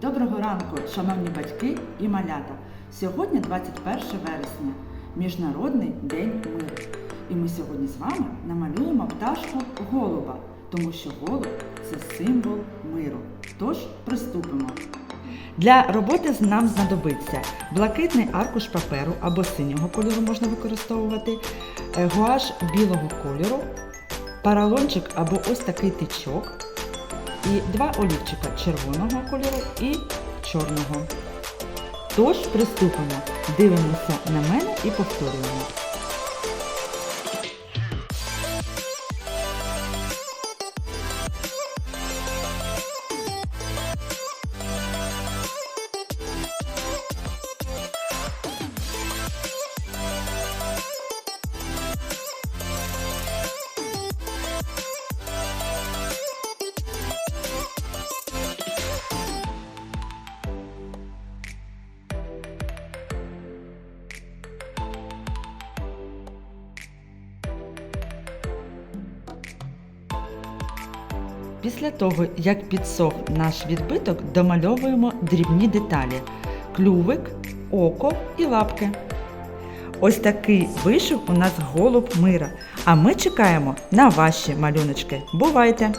Доброго ранку, шановні батьки і малята. Сьогодні 21 вересня, Міжнародний день миру. І ми сьогодні з вами намалюємо пташку голуба, тому що голуб це символ миру. Тож приступимо. Для роботи нам знадобиться блакитний аркуш паперу або синього кольору можна використовувати, е, гуаш білого кольору, паралончик або ось такий тичок, і два олівчика червоного кольору і чорного. Тож приступимо, дивимося на мене і повторюємо. Після того, як підсох наш відбиток, домальовуємо дрібні деталі: клювик, око і лапки. Ось такий вийшов у нас голуб мира. А ми чекаємо на ваші малюночки. Бувайте!